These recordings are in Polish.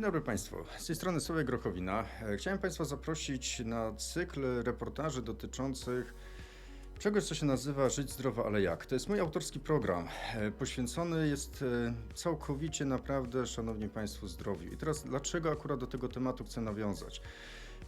Dzień dobry Państwu. Z tej strony Sławek Grochowina. E, Chciałem Państwa zaprosić na cykl reportaży dotyczących czegoś, co się nazywa Żyć zdrowo, ale jak. To jest mój autorski program. E, Poświęcony jest e, całkowicie naprawdę, Szanowni Państwo, zdrowiu. I teraz dlaczego akurat do tego tematu chcę nawiązać?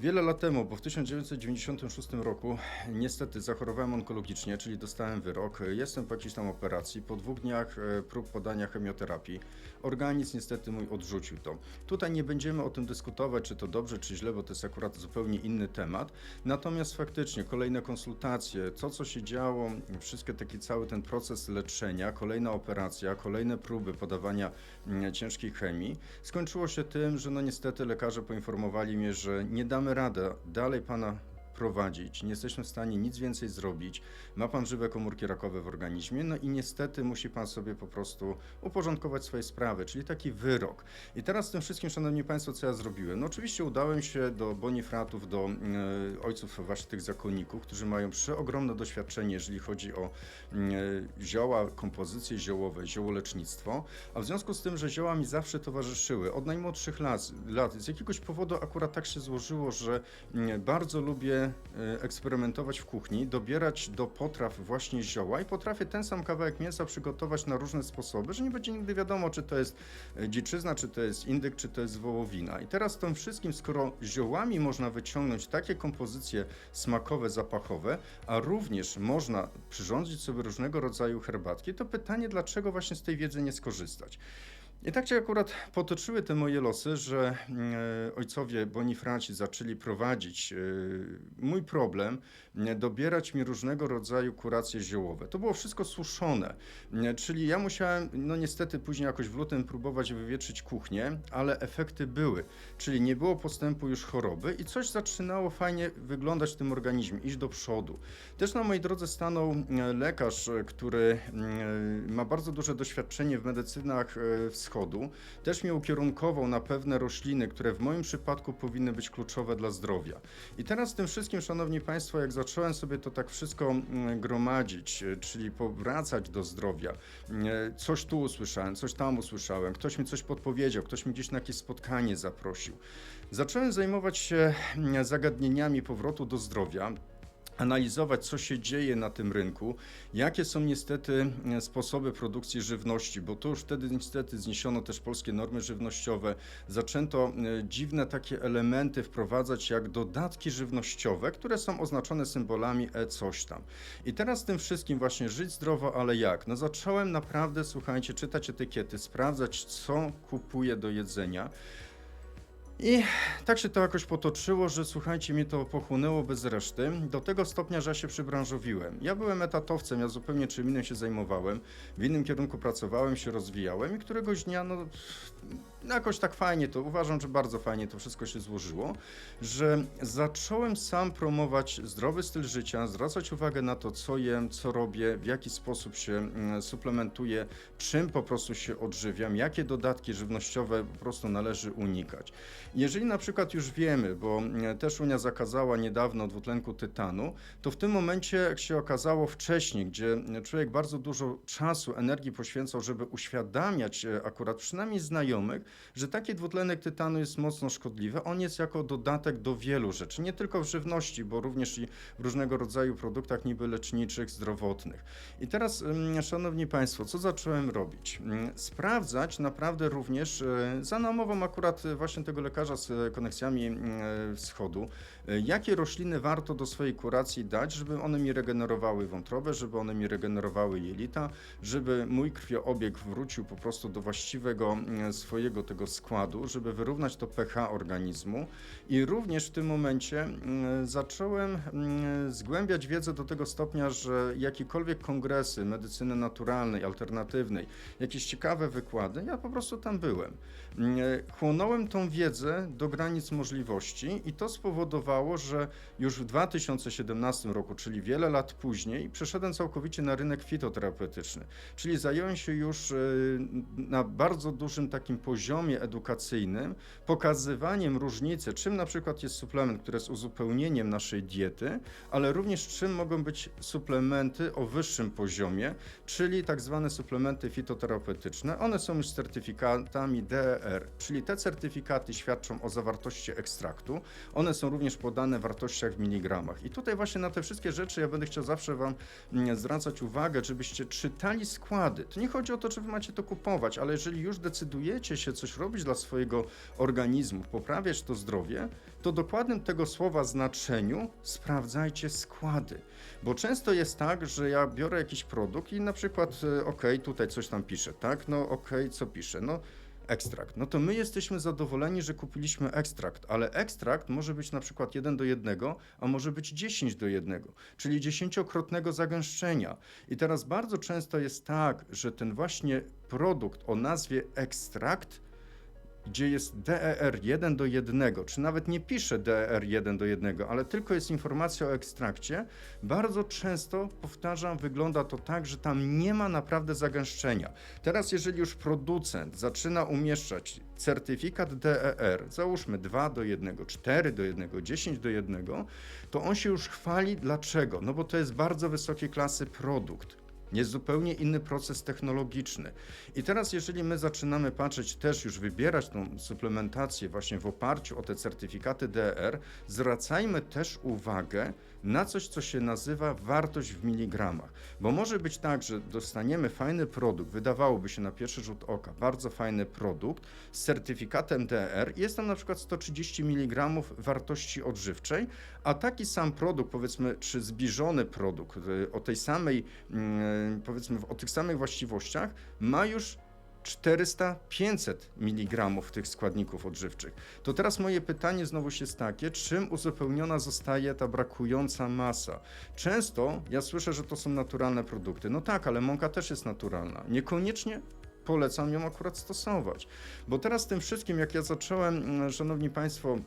Wiele lat temu, bo w 1996 roku niestety zachorowałem onkologicznie, czyli dostałem wyrok. Jestem po jakiejś tam operacji. Po dwóch dniach e, prób podania chemioterapii organizm niestety mój odrzucił to. Tutaj nie będziemy o tym dyskutować, czy to dobrze, czy źle, bo to jest akurat zupełnie inny temat. Natomiast faktycznie kolejne konsultacje, to co się działo, wszystkie taki cały ten proces leczenia, kolejna operacja, kolejne próby podawania mm, ciężkiej chemii, skończyło się tym, że no niestety lekarze poinformowali mnie, że nie damy rady dalej pana prowadzić, nie jesteśmy w stanie nic więcej zrobić. Ma pan żywe komórki rakowe w organizmie, no i niestety musi pan sobie po prostu uporządkować swoje sprawy, czyli taki wyrok. I teraz z tym wszystkim, szanowni państwo, co ja zrobiłem? No oczywiście udałem się do bonifratów, do e, ojców właśnie tych zakonników, którzy mają przeogromne doświadczenie, jeżeli chodzi o e, zioła, kompozycje ziołowe, ziołolecznictwo, a w związku z tym, że zioła mi zawsze towarzyszyły od najmłodszych lat, lat z jakiegoś powodu akurat tak się złożyło, że bardzo lubię e, eksperymentować w kuchni, dobierać do potraw właśnie zioła i potrafię ten sam kawałek mięsa przygotować na różne sposoby, że nie będzie nigdy wiadomo, czy to jest e, dziczyzna, czy to jest indyk, czy to jest wołowina. I teraz tym wszystkim, skoro ziołami można wyciągnąć takie kompozycje smakowe, zapachowe, a również można przyrządzić sobie różnego rodzaju herbatki, to pytanie, dlaczego właśnie z tej wiedzy nie skorzystać? I tak się akurat potoczyły te moje losy, że e, ojcowie Bonifraci zaczęli prowadzić e, mój problem, dobierać mi różnego rodzaju kuracje ziołowe. To było wszystko suszone, czyli ja musiałem, no niestety później jakoś w lutym próbować wywietrzyć kuchnię, ale efekty były, czyli nie było postępu już choroby i coś zaczynało fajnie wyglądać w tym organizmie, iść do przodu. Też na mojej drodze stanął e, lekarz, który ma bardzo duże doświadczenie w medycynach e, wschodu. Też mnie ukierunkował na pewne rośliny, które w moim przypadku powinny być kluczowe dla zdrowia. I teraz tym wszystkim, szanowni państwo, jak zacząłem sobie to tak wszystko mm, gromadzić, e, czyli powracać do zdrowia, e, coś tu usłyszałem, coś tam usłyszałem, ktoś mi coś podpowiedział, ktoś mi gdzieś na jakieś spotkanie zaprosił. Zacząłem zajmować się mm, zagadnieniami powrotu do zdrowia analizować, co się dzieje na tym rynku, jakie są niestety e, sposoby produkcji żywności, bo to już wtedy niestety zniesiono też polskie normy żywnościowe, zaczęto e, dziwne takie elementy wprowadzać jak dodatki żywnościowe, które są oznaczone symbolami e coś tam. I teraz tym wszystkim właśnie żyć zdrowo, ale jak? No zacząłem naprawdę, słuchajcie, czytać etykiety, sprawdzać, co kupuję do jedzenia. I tak się to jakoś potoczyło, że słuchajcie, mnie to pochłonęło bez reszty, do tego stopnia, że ja się przybranżowiłem. Ja byłem etatowcem, ja zupełnie czym innym się zajmowałem, w innym kierunku pracowałem, się rozwijałem i któregoś dnia, no, no jakoś tak fajnie to, uważam, że bardzo fajnie to wszystko się złożyło, że zacząłem sam promować zdrowy styl życia, zwracać uwagę na to, co jem, co robię, w jaki sposób się mm, suplementuję, czym po prostu się odżywiam, jakie dodatki żywnościowe po prostu należy unikać. Jeżeli na przykład już wiemy, bo mm, też Unia zakazała niedawno dwutlenku tytanu, to w tym momencie, jak się okazało wcześniej, gdzie człowiek bardzo dużo czasu, energii poświęcał, żeby uświadamiać e, akurat przynajmniej znajomych, że taki dwutlenek tytanu jest mocno szkodliwy. On jest jako dodatek do wielu rzeczy, nie tylko w żywności, bo również i w różnego rodzaju produktach niby leczniczych, zdrowotnych. I teraz, szanowni państwo, co zacząłem robić? Sprawdzać naprawdę również e, za namową akurat e, właśnie tego lekarza z e, koneksjami mm, e, wschodu, jakie rośliny warto do swojej kuracji dać, żeby one mi regenerowały wątrobę, żeby one mi regenerowały jelita, żeby mój krwiobieg wrócił po prostu do właściwego mm, swojego tego składu, żeby wyrównać to pH organizmu i również w tym momencie mm, zacząłem mm, zgłębiać wiedzę do tego stopnia, że jakiekolwiek kongresy medycyny naturalnej, alternatywnej, jakieś ciekawe wykłady, ja po prostu tam byłem. Mm, Chłonąłem tą wiedzę do granic możliwości i to spowodowało, że już w 2017 roku, czyli wiele lat później, przeszedłem całkowicie na rynek fitoterapeutyczny, czyli zająłem się już e, na bardzo dużym takim poziomie edukacyjnym, pokazywaniem różnicy, czym na przykład jest suplement, który jest uzupełnieniem naszej diety, ale również czym mogą być suplementy o wyższym poziomie, czyli tak zwane suplementy fitoterapeutyczne. One są już certyfikatami DER, czyli te certyfikaty świadczą o zawartości ekstraktu. One są również podane w wartościach w miligramach. I tutaj właśnie na te wszystkie rzeczy ja będę chciał zawsze Wam mm, zwracać uwagę, żebyście czytali składy. To nie chodzi o to, czy Wy macie to kupować, ale jeżeli już decydujecie się coś robić dla swojego organizmu, poprawiać to zdrowie, to dokładnym tego słowa znaczeniu sprawdzajcie składy. Bo często jest tak, że ja biorę jakiś produkt i na przykład, e, ok, tutaj coś tam pisze, tak? No ok, co pisze? No ekstrakt. No to my jesteśmy zadowoleni, że kupiliśmy ekstrakt, ale ekstrakt może być na przykład 1 do 1, a może być 10 do 1, czyli dziesięciokrotnego zagęszczenia. I teraz bardzo często jest tak, że ten właśnie produkt o nazwie ekstrakt gdzie jest DER 1 do 1, czy nawet nie pisze DER 1 do 1, ale tylko jest informacja o ekstrakcie, bardzo często, powtarzam, wygląda to tak, że tam nie ma naprawdę zagęszczenia. Teraz, jeżeli już producent zaczyna umieszczać certyfikat DER, załóżmy 2 do 1, 4 do 1, 10 do 1, to on się już chwali. Dlaczego? No bo to jest bardzo wysokiej klasy produkt. Jest zupełnie inny proces technologiczny. I teraz, jeżeli my zaczynamy patrzeć, też już wybierać tą suplementację właśnie w oparciu o te certyfikaty DR, zwracajmy też uwagę na coś, co się nazywa wartość w miligramach. Bo może być tak, że dostaniemy fajny produkt, wydawałoby się na pierwszy rzut oka, bardzo fajny produkt z certyfikatem DR, jest tam na przykład 130 mg wartości odżywczej, a taki sam produkt, powiedzmy, czy zbliżony produkt y, o tej samej, mm, powiedzmy, o tych samych właściwościach, ma już 400-500 mg tych składników odżywczych. To teraz moje pytanie znowu jest takie, czym uzupełniona zostaje ta brakująca masa? Często ja słyszę, że to są naturalne produkty. No tak, ale mąka też jest naturalna. Niekoniecznie polecam ją akurat stosować. Bo teraz tym wszystkim, jak ja zacząłem, mm, szanowni państwo,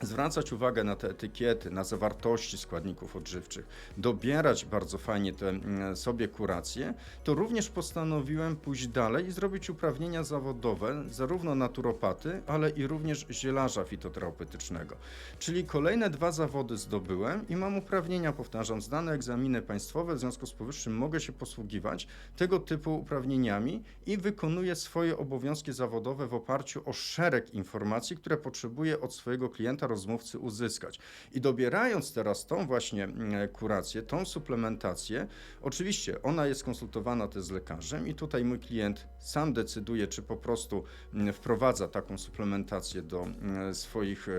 zwracać uwagę na te etykiety, na zawartości składników odżywczych, dobierać bardzo fajnie te mm, sobie kuracje, to również postanowiłem pójść dalej i zrobić uprawnienia zawodowe, zarówno naturopaty, ale i również zielarza fitoterapeutycznego. Czyli kolejne dwa zawody zdobyłem i mam uprawnienia, powtarzam, zdane egzaminy państwowe, w związku z powyższym mogę się posługiwać tego typu uprawnieniami i wykonuję swoje obowiązki zawodowe w oparciu o szereg informacji, które potrzebuję od swojego klienta rozmówcy uzyskać. I dobierając teraz tą właśnie mm, kurację, tą suplementację, oczywiście ona jest konsultowana też z lekarzem i tutaj mój klient sam decyduje, czy po prostu mm, wprowadza taką suplementację do mm, swoich e,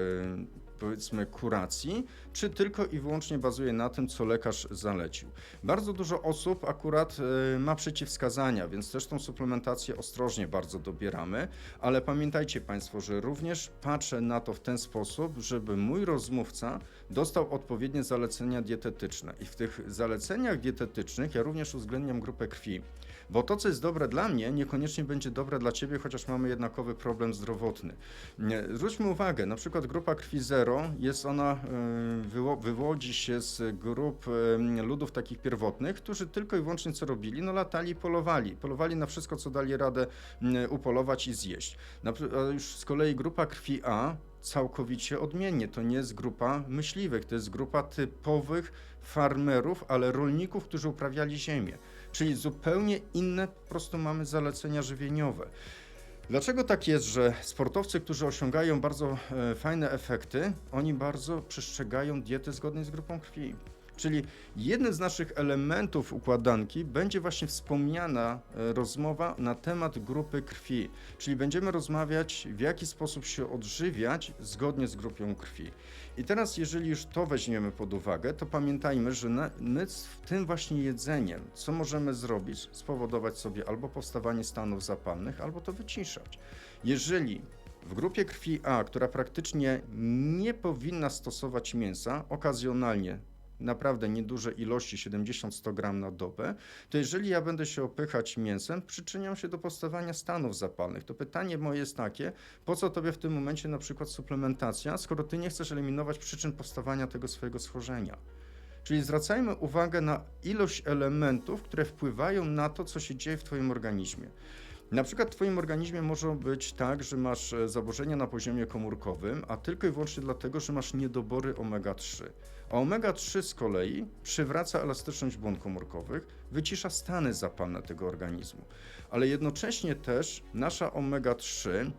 powiedzmy kuracji, czy tylko i wyłącznie bazuje na tym, co lekarz zalecił. Bardzo dużo osób akurat y, ma przeciwwskazania, więc też tą suplementację ostrożnie bardzo dobieramy, ale pamiętajcie Państwo, że również patrzę na to w ten sposób, żeby mój rozmówca dostał odpowiednie zalecenia dietetyczne. I w tych zaleceniach dietetycznych ja również uwzględniam grupę krwi. Bo to, co jest dobre dla mnie, niekoniecznie będzie dobre dla Ciebie, chociaż mamy jednakowy problem zdrowotny. Zwróćmy uwagę, na przykład grupa krwi 0 jest ona, wywodzi się z grup ludów takich pierwotnych, którzy tylko i wyłącznie co robili? No latali i polowali. Polowali na wszystko, co dali radę upolować i zjeść. Już z kolei grupa krwi A całkowicie odmiennie. To nie jest grupa myśliwych, to jest grupa typowych farmerów, ale rolników, którzy uprawiali ziemię. Czyli zupełnie inne po prostu mamy zalecenia żywieniowe. Dlaczego tak jest, że sportowcy, którzy osiągają bardzo e, fajne efekty, oni bardzo przestrzegają diety zgodnej z grupą krwi? Czyli jednym z naszych elementów układanki będzie właśnie wspomniana e, rozmowa na temat grupy krwi. Czyli będziemy rozmawiać, w jaki sposób się odżywiać zgodnie z grupą krwi. I teraz, jeżeli już to weźmiemy pod uwagę, to pamiętajmy, że my w tym właśnie jedzeniem, co możemy zrobić, spowodować sobie albo powstawanie stanów zapalnych, albo to wyciszać. Jeżeli w grupie krwi A, która praktycznie nie powinna stosować mięsa, okazjonalnie naprawdę nieduże ilości, 70-100 gram na dobę, to jeżeli ja będę się opychać mięsem, przyczyniam się do powstawania stanów zapalnych. To pytanie moje jest takie, po co tobie w tym momencie na przykład suplementacja, skoro ty nie chcesz eliminować przyczyn powstawania tego swojego schorzenia? Czyli zwracajmy uwagę na ilość elementów, które wpływają na to, co się dzieje w Twoim organizmie. Na przykład w Twoim organizmie może być tak, że masz e, zaburzenia na poziomie komórkowym, a tylko i wyłącznie dlatego, że masz niedobory omega-3. A omega-3 z kolei przywraca elastyczność błon komórkowych, wycisza stany zapalne tego organizmu. Ale jednocześnie też nasza omega-3 e,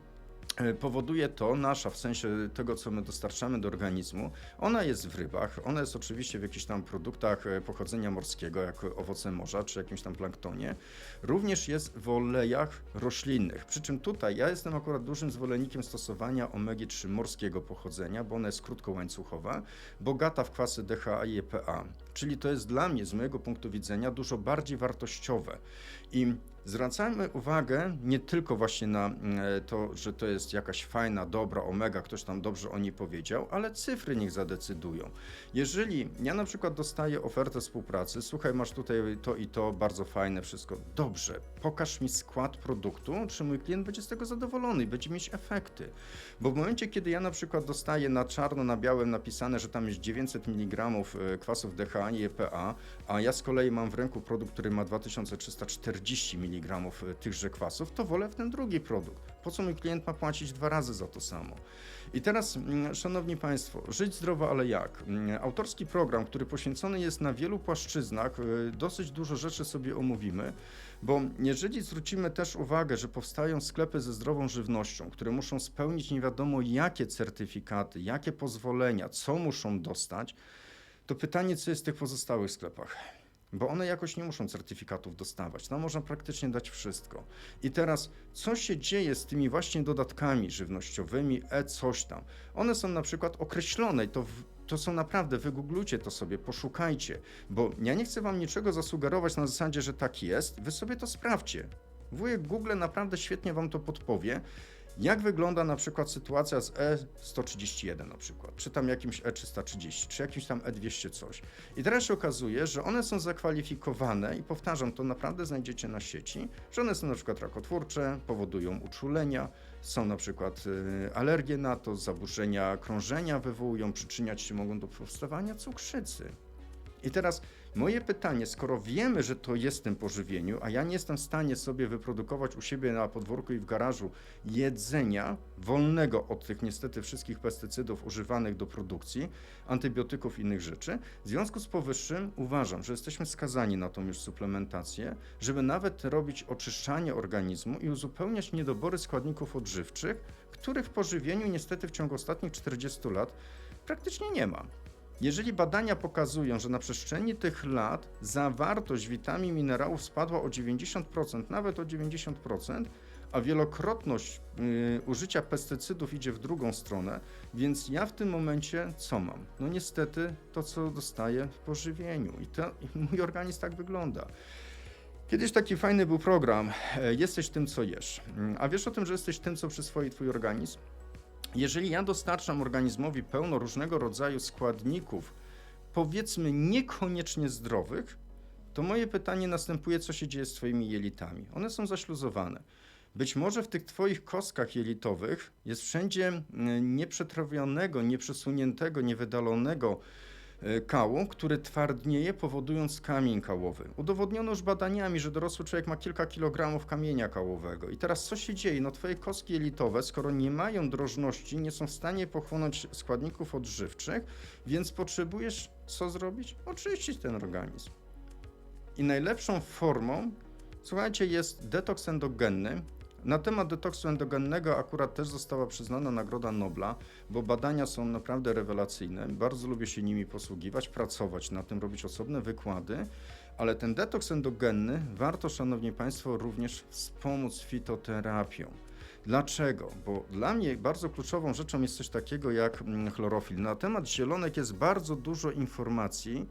powoduje to, nasza w sensie tego, co my dostarczamy do organizmu, ona jest w rybach, ona jest oczywiście w jakichś tam produktach e, pochodzenia morskiego, jak owoce morza, czy jakimś tam planktonie, również jest w olejach roślinnych. Przy czym tutaj ja jestem akurat dużym zwolennikiem stosowania omegi-3 morskiego pochodzenia, bo ona jest krótkołańcuchowa, bogata w kwasy DHA i EPA. Czyli to jest dla mnie, z mojego punktu widzenia, dużo bardziej wartościowe. I zwracamy uwagę nie tylko właśnie na e, to, że to jest jakaś fajna, dobra omega, ktoś tam dobrze o niej powiedział, ale cyfry niech zadecydują. Jeżeli ja na przykład dostaję ofertę współpracy, słuchaj, masz tutaj to i to, bardzo fajne wszystko, dobrze, pokaż mi skład produktu, czy mój klient będzie z tego zadowolony i będzie mieć efekty. Bo w momencie, kiedy ja na przykład dostaję na czarno, na białym napisane, że tam jest 900 mg kwasów DHA i EPA, a ja z kolei mam w ręku produkt, który ma 2340 mg tychże kwasów, to wolę w ten drugi produkt. Po co mój klient ma płacić dwa razy za to samo? I teraz, mm, szanowni państwo, żyć zdrowo, ale jak? Mm, Autorski program, który poświęcony jest na wielu płaszczyznach, y, dosyć dużo rzeczy sobie omówimy, bo jeżeli zwrócimy też uwagę, że powstają sklepy ze zdrową żywnością, które muszą spełnić nie wiadomo jakie certyfikaty, jakie pozwolenia, co muszą dostać, to pytanie, co jest w tych pozostałych sklepach? Bo one jakoś nie muszą certyfikatów dostawać. Tam można praktycznie dać wszystko. I teraz, co się dzieje z tymi właśnie dodatkami żywnościowymi, e coś tam? One są na przykład określone to to są naprawdę, wygooglujcie to sobie, poszukajcie, bo ja nie chcę wam niczego zasugerować na zasadzie, że tak jest, wy sobie to sprawdźcie. Wujek Google naprawdę świetnie wam to podpowie, jak wygląda na przykład sytuacja z E131 na przykład, czy tam jakimś E330, czy jakimś tam E200 coś. I teraz się okazuje, że one są zakwalifikowane i powtarzam, to naprawdę znajdziecie na sieci, że one są na przykład rakotwórcze, powodują uczulenia, są na przykład y, alergie na to, zaburzenia krążenia wywołują, przyczyniać się mogą do powstawania cukrzycy. I teraz moje pytanie, skoro wiemy, że to jest w tym pożywieniu, a ja nie jestem w stanie sobie wyprodukować u siebie na podwórku i w garażu jedzenia wolnego od tych niestety wszystkich pestycydów używanych do produkcji, antybiotyków i innych rzeczy, w związku z powyższym uważam, że jesteśmy skazani na tą już suplementację, żeby nawet robić oczyszczanie organizmu i uzupełniać niedobory składników odżywczych, których w pożywieniu niestety w ciągu ostatnich 40 lat praktycznie nie ma. Jeżeli badania pokazują, że na przestrzeni tych lat zawartość witamin minerałów spadła o 90%, nawet o 90%, a wielokrotność y, użycia pestycydów idzie w drugą stronę, więc ja w tym momencie co mam? No niestety to, co dostaję w pożywieniu i, to, i mój organizm tak wygląda. Kiedyś taki fajny był program, e, jesteś tym, co jesz. Mm, A wiesz o tym, że jesteś tym, co przyswoi twój organizm? Jeżeli ja dostarczam organizmowi pełno różnego rodzaju składników, powiedzmy niekoniecznie zdrowych, to moje pytanie następuje, co się dzieje z Twoimi jelitami. One są zaśluzowane. Być może w tych Twoich kostkach jelitowych jest wszędzie mm, nieprzetrawionego, nieprzesuniętego, niewydalonego kału, który twardnieje, powodując kamień kałowy. Udowodniono już badaniami, że dorosły człowiek ma kilka kilogramów kamienia kałowego. I teraz co się dzieje? No twoje kostki jelitowe, skoro nie mają drożności, nie są w stanie pochłonąć składników odżywczych, więc potrzebujesz co zrobić? Oczyścić ten organizm. I najlepszą formą, słuchajcie, jest detoks endogenny. Na temat detoksu endogennego akurat też została przyznana Nagroda Nobla, bo badania są naprawdę rewelacyjne. Bardzo lubię się nimi posługiwać, pracować na tym, robić osobne wykłady. Ale ten detoks endogenny warto, Szanowni Państwo, również wspomóc fitoterapią. Dlaczego? Bo dla mnie bardzo kluczową rzeczą jest coś takiego jak mm, chlorofil. Na temat zielonek jest bardzo dużo informacji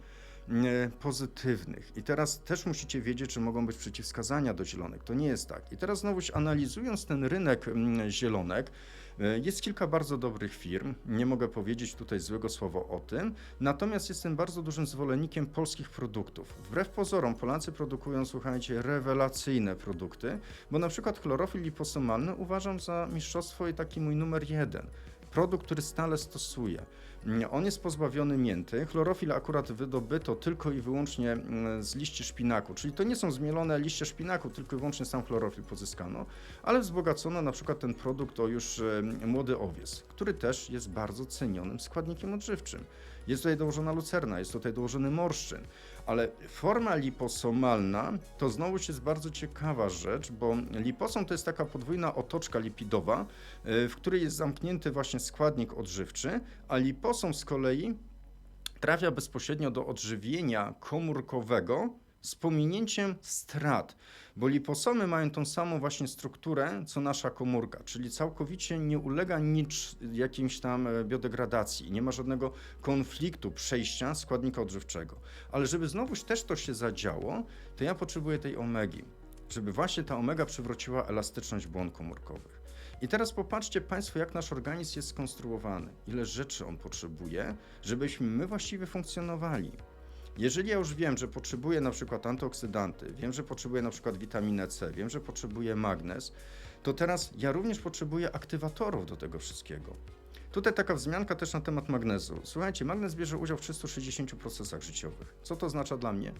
pozytywnych. I teraz też musicie wiedzieć, że mogą być przeciwwskazania do zielonek. To nie jest tak. I teraz znowu analizując ten rynek mm, zielonek, e, jest kilka bardzo dobrych firm, nie mogę powiedzieć tutaj złego słowa o tym, natomiast jestem bardzo dużym zwolennikiem polskich produktów. Wbrew pozorom Polacy produkują, słuchajcie, rewelacyjne produkty, bo na przykład chlorofil liposomalny uważam za mistrzostwo i taki mój numer jeden. Produkt, który stale stosuję. On jest pozbawiony mięty. Chlorofil akurat wydobyto tylko i wyłącznie mm, z liści szpinaku, czyli to nie są zmielone liście szpinaku, tylko i wyłącznie sam chlorofil pozyskano, ale wzbogacono na przykład ten produkt o już e, młody owiec, który też jest bardzo cenionym składnikiem odżywczym. Jest tutaj dołożona lucerna, jest tutaj dołożony morszczyn, ale forma liposomalna to znowuż jest bardzo ciekawa rzecz, bo liposom to jest taka podwójna otoczka lipidowa, e, w której jest zamknięty właśnie składnik odżywczy, a liposom z kolei trafia bezpośrednio do odżywienia komórkowego z pominięciem strat, bo liposomy mają tą samą właśnie strukturę co nasza komórka, czyli całkowicie nie ulega nic jakimś tam e, biodegradacji, nie ma żadnego konfliktu przejścia składnika odżywczego. Ale żeby znowuż też to się zadziało, to ja potrzebuję tej omegi, żeby właśnie ta omega przywróciła elastyczność błon komórkowych. I teraz popatrzcie Państwo, jak nasz organizm jest skonstruowany, ile rzeczy on potrzebuje, żebyśmy my właściwie funkcjonowali. Jeżeli ja już wiem, że potrzebuję na przykład antyoksydanty, wiem, że potrzebuję na przykład witaminę C, wiem, że potrzebuję magnez, to teraz ja również potrzebuję aktywatorów do tego wszystkiego. Tutaj taka wzmianka też na temat magnezu. Słuchajcie, magnez bierze udział w 360 procesach życiowych. Co to oznacza dla mnie?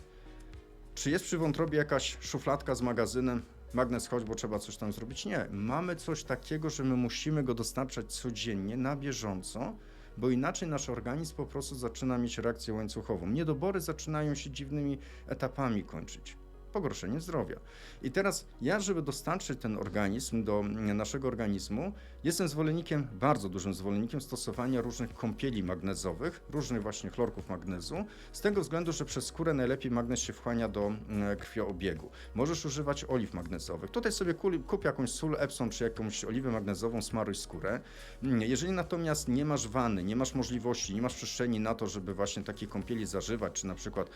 Czy jest przy wątrobie jakaś szufladka z magazynem? Magnez chodź, bo trzeba coś tam zrobić? Nie. Mamy coś takiego, że my musimy go dostarczać codziennie, na bieżąco, bo inaczej nasz organizm po prostu zaczyna mieć reakcję łańcuchową. Niedobory zaczynają się dziwnymi etapami kończyć. Pogorszenie zdrowia. I teraz ja, żeby dostarczyć ten organizm do mm, naszego organizmu, jestem zwolennikiem, bardzo dużym zwolennikiem stosowania różnych kąpieli magnezowych, różnych właśnie chlorków magnezu, z tego względu, że przez skórę najlepiej magnez się wchłania do mm, krwioobiegu. Możesz używać oliw magnezowych. Tutaj sobie kup jakąś sól Epsom czy jakąś oliwę magnezową, smaruj skórę. Mm, Jeżeli natomiast nie masz wany, nie masz możliwości, nie masz przestrzeni na to, żeby właśnie takie kąpieli zażywać, czy na przykład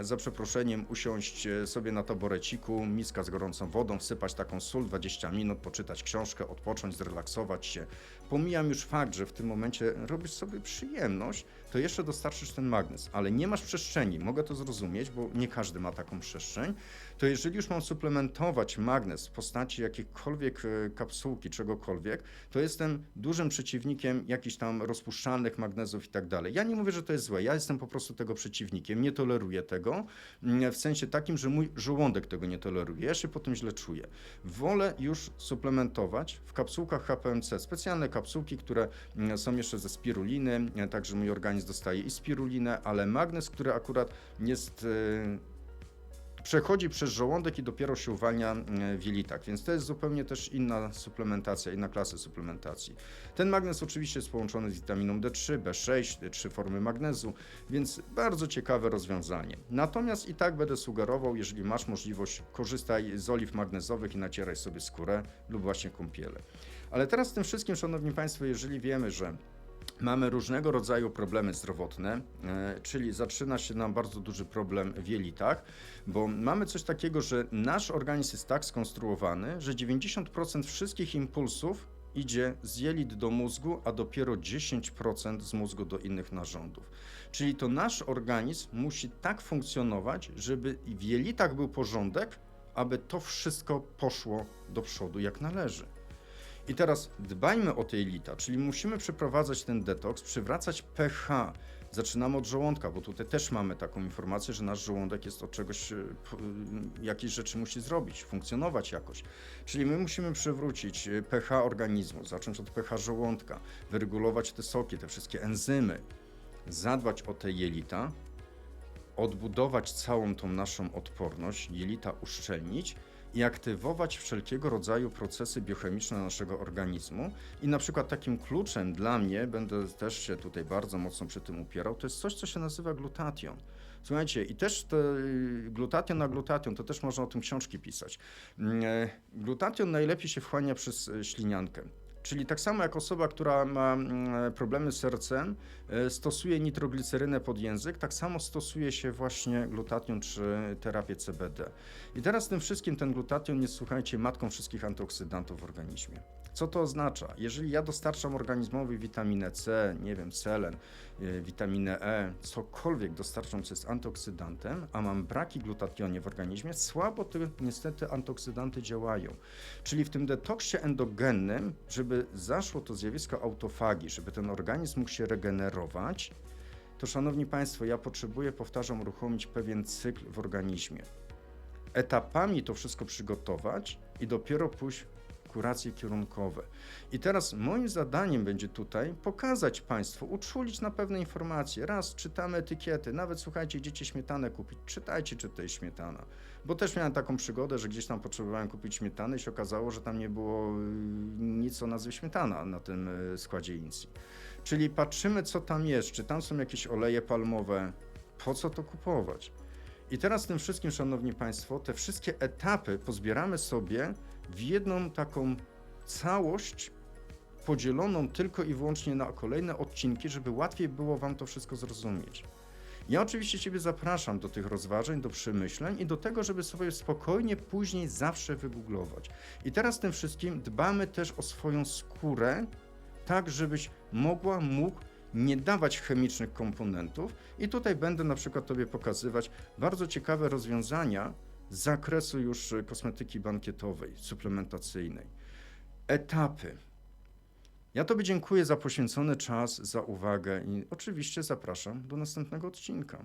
za przeproszeniem usiąść e, sobie na taboreciku, miska z gorącą wodą, wsypać taką sól, 20 minut, poczytać książkę, odpocząć, zrelaksować się. Pomijam już fakt, że w tym momencie robisz sobie przyjemność, to jeszcze dostarczysz ten magnez, ale nie masz przestrzeni, mogę to zrozumieć, bo nie każdy ma taką przestrzeń, to jeżeli już mam suplementować magnez w postaci jakiejkolwiek e, kapsułki, czegokolwiek, to jestem dużym przeciwnikiem jakichś tam rozpuszczalnych magnezów i tak dalej. Ja nie mówię, że to jest złe, ja jestem po prostu tego przeciwnikiem, nie toleruję tego, mm, w sensie takim, że mój żołądek tego nie toleruje, ja się po tym źle czuję. Wolę już suplementować w kapsułkach HPMC, specjalne kapsułki, które mm, są jeszcze ze spiruliny, także mój organizm dostaje i spirulinę, ale magnez, który akurat jest e, przechodzi przez żołądek i dopiero się uwalnia e, w jelitach, więc to jest zupełnie też inna suplementacja, inna klasa suplementacji. Ten magnez oczywiście jest połączony z witaminą D3, B6, trzy formy magnezu, więc bardzo ciekawe rozwiązanie. Natomiast i tak będę sugerował, jeżeli masz możliwość, korzystaj z oliw magnezowych i nacieraj sobie skórę lub właśnie kąpiele. Ale teraz z tym wszystkim, Szanowni Państwo, jeżeli wiemy, że Mamy różnego rodzaju problemy zdrowotne, e, czyli zaczyna się nam bardzo duży problem w jelitach, bo mamy coś takiego, że nasz organizm jest tak skonstruowany, że 90% wszystkich impulsów idzie z jelit do mózgu, a dopiero 10% z mózgu do innych narządów. Czyli to nasz organizm musi tak funkcjonować, żeby w jelitach był porządek, aby to wszystko poszło do przodu jak należy. I teraz dbajmy o te jelita, czyli musimy przeprowadzać ten detoks, przywracać pH. Zaczynamy od żołądka, bo tutaj też mamy taką informację, że nasz żołądek jest od czegoś, e, jakieś rzeczy musi zrobić, funkcjonować jakoś. Czyli my musimy przywrócić e, pH organizmu, zacząć od pH żołądka, wyregulować te soki, te wszystkie enzymy, zadbać o te jelita, odbudować całą tą naszą odporność, jelita uszczelnić i aktywować wszelkiego rodzaju procesy biochemiczne naszego organizmu. I na przykład takim kluczem dla mnie, będę też się tutaj bardzo mocno przy tym upierał, to jest coś, co się nazywa glutation. Słuchajcie, i też te, y, glutation na glutation, to też można o tym książki pisać. Mm, e, Glutation najlepiej się wchłania przez e, śliniankę. Czyli tak samo jak osoba, która ma mm, problemy z sercem, e, stosuje nitroglicerynę pod język, tak samo stosuje się właśnie glutation czy terapię CBD. I teraz tym wszystkim ten glutation jest, słuchajcie, matką wszystkich antyoksydantów w organizmie. Co to oznacza? Jeżeli ja dostarczam organizmowi witaminę C, nie wiem, selen, y, witaminę E, cokolwiek dostarczam, co jest antyoksydantem, a mam braki glutationie w organizmie, słabo te niestety antyoksydanty działają. Czyli w tym detoksie endogennym, żeby zaszło to zjawisko autofagii, żeby ten organizm mógł się regenerować, to szanowni Państwo, ja potrzebuję, powtarzam, uruchomić pewien cykl w organizmie. Etapami to wszystko przygotować i dopiero pójść kierunkowe. I teraz moim zadaniem będzie tutaj pokazać Państwu, uczulić na pewne informacje. Raz czytamy etykiety, nawet słuchajcie, idziecie śmietanę kupić, czytajcie, czy to jest śmietana. Bo też miałem taką przygodę, że gdzieś tam potrzebowałem kupić śmietany i się okazało, że tam nie było y, nic o nazwie śmietana na tym y, składzie incji. Czyli patrzymy, co tam jest, czy tam są jakieś oleje palmowe, po co to kupować. I teraz tym wszystkim, Szanowni Państwo, te wszystkie etapy pozbieramy sobie w jedną taką całość, podzieloną tylko i wyłącznie na kolejne odcinki, żeby łatwiej było Wam to wszystko zrozumieć. Ja oczywiście Ciebie zapraszam do tych rozważań, do przemyśleń i do tego, żeby sobie spokojnie później zawsze wygooglować. I teraz tym wszystkim dbamy też o swoją skórę, tak żebyś mogła, mógł nie dawać chemicznych komponentów. I tutaj będę na przykład Tobie pokazywać bardzo ciekawe rozwiązania z zakresu już y, kosmetyki bankietowej, suplementacyjnej. Etapy. Ja Tobie dziękuję za poświęcony czas, za uwagę i oczywiście zapraszam do następnego odcinka.